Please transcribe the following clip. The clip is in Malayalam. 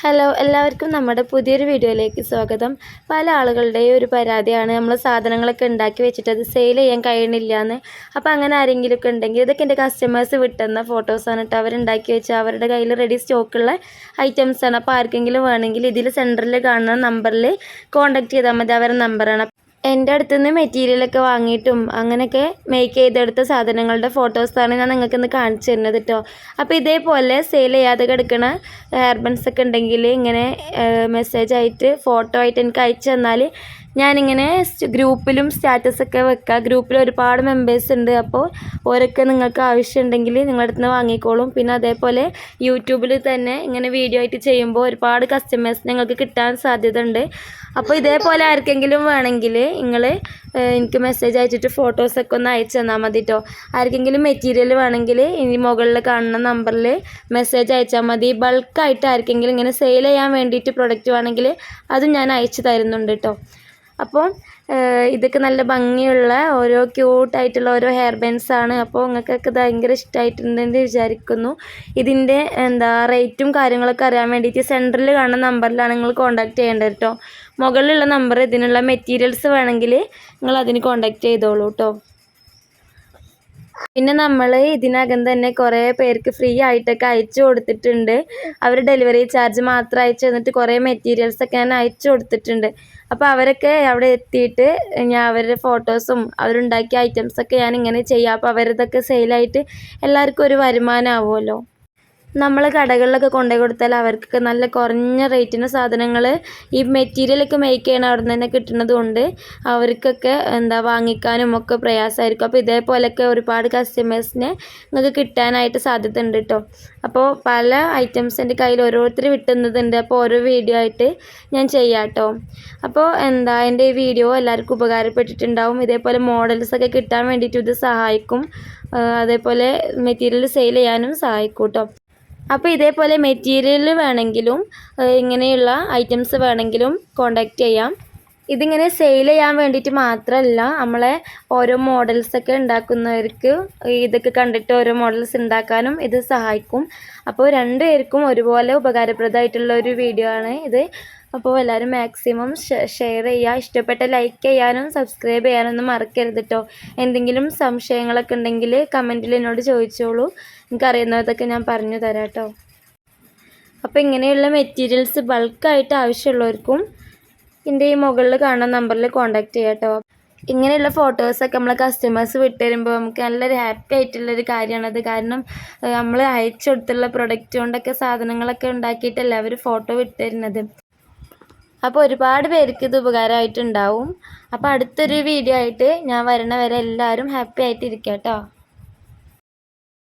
ഹലോ എല്ലാവർക്കും നമ്മുടെ പുതിയൊരു വീഡിയോയിലേക്ക് സ്വാഗതം. പല ആളുകളുടെയും ഒരു പരാതിയാണ് നമ്മൾ സാധനങ്ങളൊക്കെ ഉണ്ടാക്കി വെച്ചിട്ട് അത് സെയിൽ ചെയ്യാൻ കഴിയണില്ല എന്ന് അപ്പോൾ അങ്ങനെ ആരെങ്കിലുമൊക്കെ ഉണ്ടെങ്കിൽ ഇതൊക്കെ എന്റെ കസ്റ്റമേഴ്സ് വിട്ടുന്ന ഫോട്ടോസാണ് കേട്ടോ അവരുണ്ടാക്കി വെച്ച അവരുടെ കയ്യിൽ റെഡി സ്റ്റോക്കുള്ള ഐറ്റംസാണ് അപ്പോൾ ആർക്കെങ്കിലും വേണമെങ്കിൽ ഇതിൽ സെന്ററിൽ കാണുന്ന നമ്പറിൽ കോൺടാക്ട് ചെയ്താൽ മതി. അവരുടെ നമ്പറാണ് എന്റെ അടുത്ത് നിന്ന് മെറ്റീരിയലൊക്കെ വാങ്ങിയിട്ടും അങ്ങനെയൊക്കെ മേക്ക് ചെയ്തെടുത്ത സാധനങ്ങളുടെ ഫോട്ടോസാണ് ഞാൻ നിങ്ങൾക്ക് ഇന്ന് കാണിച്ചു തരുന്നത് കേട്ടോ അപ്പോൾ ഇതേപോലെ സെയിൽ ചെയ്യാതെ കിടക്കുന്ന ഹെയർ ഒക്കെ ഉണ്ടെങ്കിൽ ഇങ്ങനെ മെസ്സേജ് ആയിട്ട് ഫോട്ടോ ആയിട്ട് എനിക്ക് അയച്ചു തന്നാൽ ഞാനിങ്ങനെ ഗ്രൂപ്പിലും സ്റ്റാറ്റസൊക്കെ വെക്കുക ഗ്രൂപ്പിൽ ഒരുപാട് മെമ്പേഴ്സ് ഉണ്ട്. അപ്പോൾ ഓരൊക്കെ നിങ്ങൾക്ക് ആവശ്യമുണ്ടെങ്കിൽ നിങ്ങളുടെ അടുത്ത് നിന്ന് വാങ്ങിക്കോളും. പിന്നെ അതേപോലെ യൂട്യൂബിൽ തന്നെ ഇങ്ങനെ വീഡിയോ ആയിട്ട് ചെയ്യുമ്പോൾ ഒരുപാട് കസ്റ്റമേഴ്സ് ഞങ്ങൾക്ക് കിട്ടാൻ സാധ്യത ഉണ്ട് അപ്പോൾ ഇതേപോലെ ആർക്കെങ്കിലും വേണമെങ്കിൽ നിങ്ങൾ എനിക്ക് മെസ്സേജ് അയച്ചിട്ട് ഫോട്ടോസൊക്കെ ഒന്ന് അയച്ചു തന്നാൽ മതി കേട്ടോ ആർക്കെങ്കിലും മെറ്റീരിയൽ വേണമെങ്കിൽ ഇനി മുകളിൽ കാണുന്ന നമ്പറിൽ മെസ്സേജ് അയച്ചാൽ മതി. ബൾക്കായിട്ട് ആർക്കെങ്കിലും ഇങ്ങനെ സെയിൽ ചെയ്യാൻ വേണ്ടിയിട്ട് പ്രൊഡക്റ്റ് വേണമെങ്കിൽ അതും ഞാൻ അയച്ചു തരുന്നുണ്ട് കേട്ടോ അപ്പോൾ ഇതൊക്കെ നല്ല ഭംഗിയുള്ള ഓരോ ക്യൂട്ടായിട്ടുള്ള ഓരോ ഹെയർ ബാൻഡ്സ് ആണ്. അപ്പോൾ നിങ്ങൾക്കൊക്കെ ഭയങ്കര ഇഷ്ടമായിട്ടുണ്ടെന്ന് വിചാരിക്കുന്നു. ഇതിന്റെ എന്താ റേറ്റും കാര്യങ്ങളൊക്കെ അറിയാൻ വേണ്ടിയിട്ട് സെന്ററിൽ കാണുന്ന നമ്പറിലാണ് നിങ്ങൾ കോൺടാക്റ്റ് ചെയ്യേണ്ടത് കേട്ടോ മുകളിലുള്ള നമ്പർ ഇതിനുള്ള മെറ്റീരിയൽസ് വേണമെങ്കിൽ നിങ്ങൾ അതിന് കോൺടാക്റ്റ് ചെയ്തോളൂ കേട്ടോ പിന്നെ നമ്മൾ ഇതിനകം തന്നെ കുറേ പേർക്ക് ഫ്രീ ആയിട്ടൊക്കെ അയച്ചു കൊടുത്തിട്ടുണ്ട്. അവർ ഡെലിവറി ചാർജ് മാത്രം അയച്ചു തന്നിട്ട് കുറേ മെറ്റീരിയൽസൊക്കെ ഞാൻ അയച്ചു കൊടുത്തിട്ടുണ്ട്. അപ്പോൾ അവരൊക്കെ അവിടെ എത്തിയിട്ട് ഞാൻ അവരുടെ ഫോട്ടോസും അവരുണ്ടാക്കിയ ഐറ്റംസൊക്കെ ഞാൻ ഇങ്ങനെ ചെയ്യാം. അപ്പോൾ അവരതൊക്കെ സെയിലായിട്ട് എല്ലാവർക്കും ഒരു വരുമാനമാവുമല്ലോ നമ്മൾ കടകളിലൊക്കെ കൊണ്ടുപോയി കൊടുത്താൽ അവർക്കൊക്കെ നല്ല കുറഞ്ഞ റേറ്റിന് സാധനങ്ങൾ ഈ മെറ്റീരിയലൊക്കെ മേക്ക് ചെയ്യണ അവിടെ നിന്ന് തന്നെ കിട്ടുന്നത് കൊണ്ട് അവർക്കൊക്കെ എന്താ വാങ്ങിക്കാനും ഒക്കെ പ്രയാസമായിരിക്കും. അപ്പോൾ ഇതേപോലെയൊക്കെ ഒരുപാട് കസ്റ്റമേഴ്സിനെ നിങ്ങൾക്ക് കിട്ടാനായിട്ട് സാധ്യത ഉണ്ട് കേട്ടോ അപ്പോൾ പല ഐറ്റംസ് എന്റെ കയ്യിൽ ഓരോരുത്തർ വിട്ടുന്നതുണ്ട് അപ്പോൾ ഓരോ വീഡിയോ ആയിട്ട് ഞാൻ ചെയ്യാം കേട്ടോ അപ്പോൾ എന്താ എന്റെ ഈ വീഡിയോ എല്ലാവർക്കും ഉപകാരപ്പെട്ടിട്ടുണ്ടാവും. ഇതേപോലെ മോഡൽസൊക്കെ കിട്ടാൻ വേണ്ടിയിട്ട് ഇത് സഹായിക്കും. അതേപോലെ മെറ്റീരിയൽ സെയിൽ ചെയ്യാനും സഹായിക്കും കേട്ടോ അപ്പോൾ ഇതേപോലെ മെറ്റീരിയൽ വേണമെങ്കിലും ഇങ്ങനെയുള്ള ഐറ്റംസ് വേണമെങ്കിലും കോണ്ടാക്ട് ചെയ്യാം. ഇതിങ്ങനെ സെയിൽ ചെയ്യാൻ വേണ്ടിയിട്ട് മാത്രമല്ല നമ്മളെ ഓരോ മോഡൽസൊക്കെ ഉണ്ടാക്കുന്നവർക്ക് ഇതൊക്കെ കണ്ടിട്ട് ഓരോ മോഡൽസ് ഉണ്ടാക്കാനും ഇത് സഹായിക്കും. അപ്പോൾ രണ്ടുപേർക്കും ഒരുപോലെ ഉപകാരപ്രദമായിട്ടുള്ള ഒരു വീഡിയോ ആണ് ഇത്. അപ്പോൾ എല്ലാവരും മാക്സിമം ഷെയർ ചെയ്യുക ഇഷ്ടപ്പെട്ട ലൈക്ക് ചെയ്യാനും സബ്സ്ക്രൈബ് ചെയ്യാനൊന്നും മറക്കരുത് കേട്ടോ എന്തെങ്കിലും സംശയങ്ങളൊക്കെ ഉണ്ടെങ്കിൽ കമന്റിൽ എന്നോട് ചോദിച്ചോളൂ. എനിക്കറിയുന്നതൊക്കെ ഞാൻ പറഞ്ഞു തരാം കേട്ടോ അപ്പോൾ ഇങ്ങനെയുള്ള മെറ്റീരിയൽസ് ബൾക്കായിട്ട് ആവശ്യമുള്ളവർക്കും എന്റെ ഈ മുകളിൽ കാണുന്ന നമ്പറിൽ കോൺടാക്റ്റ് ചെയ്യാട്ടോ കേട്ടോ ഇങ്ങനെയുള്ള ഫോട്ടോസൊക്കെ നമ്മളെ കസ്റ്റമേഴ്സ് വിട്ടുതരുമ്പോൾ നമുക്ക് നല്ലൊരു ഹാപ്പി ആയിട്ടുള്ള ആയിട്ടുള്ളൊരു കാര്യമാണത് കാരണം നമ്മൾ അയച്ചു കൊടുത്തുള്ള പ്രൊഡക്റ്റ് കൊണ്ടൊക്കെ സാധനങ്ങളൊക്കെ ഉണ്ടാക്കിയിട്ടല്ല അവർ ഫോട്ടോ വിട്ടുതരുന്നത്. അപ്പോൾ ഒരുപാട് പേർക്ക് ഇത് ഉപകാരമായിട്ടുണ്ടാവും. അപ്പോൾ അടുത്തൊരു വീഡിയോ ആയിട്ട് ഞാൻ വരണ വരെ എല്ലാവരും ഹാപ്പി ആയിട്ടിരിക്കാം കേട്ടോ